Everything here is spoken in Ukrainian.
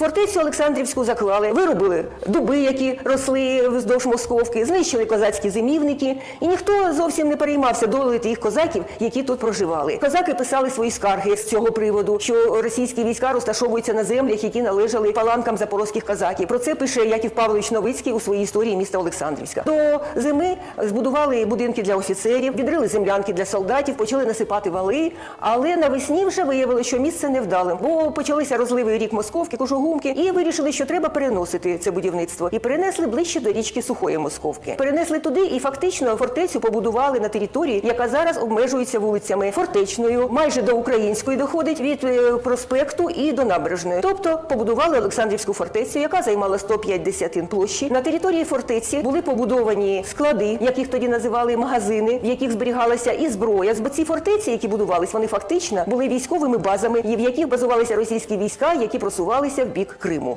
Фортецю Олександрівську заклали, виробили дуби, які росли вздовж Московки, знищили козацькі зимівники, і ніхто зовсім не переймався долею тих козаків, які тут проживали. Козаки писали свої скарги з цього приводу, що російські війська розташовуються на землях, які належали паланкам запорозьких козаків. Про це пише Яків Павлович Новицький у своїй історії міста Олександрівська. До зими збудували будинки для офіцерів, відрили землянки для солдатів, почали насипати вали. Але навесні вже виявили, що місце невдалим, бо почалися розливи рік Московки, Кожугумки, і вирішили, що треба переносити це будівництво. І перенесли ближче до річки Сухої Московки. Перенесли туди і фактично фортецю побудували на території, яка зараз обмежується вулицями Фортечною, майже до української доходить від е, проспекту і до набережної. Тобто побудували Олександрівську фортецю, яка займала 105 десятин площі. На території фортеці були побудовані склади, яких тоді називали магазини, в яких зберігалася і зброя. Бо ці фортеці, які будувались, вони фактично були військовими базами, в яких базувалися російські війська, які просувалися в бік Криму.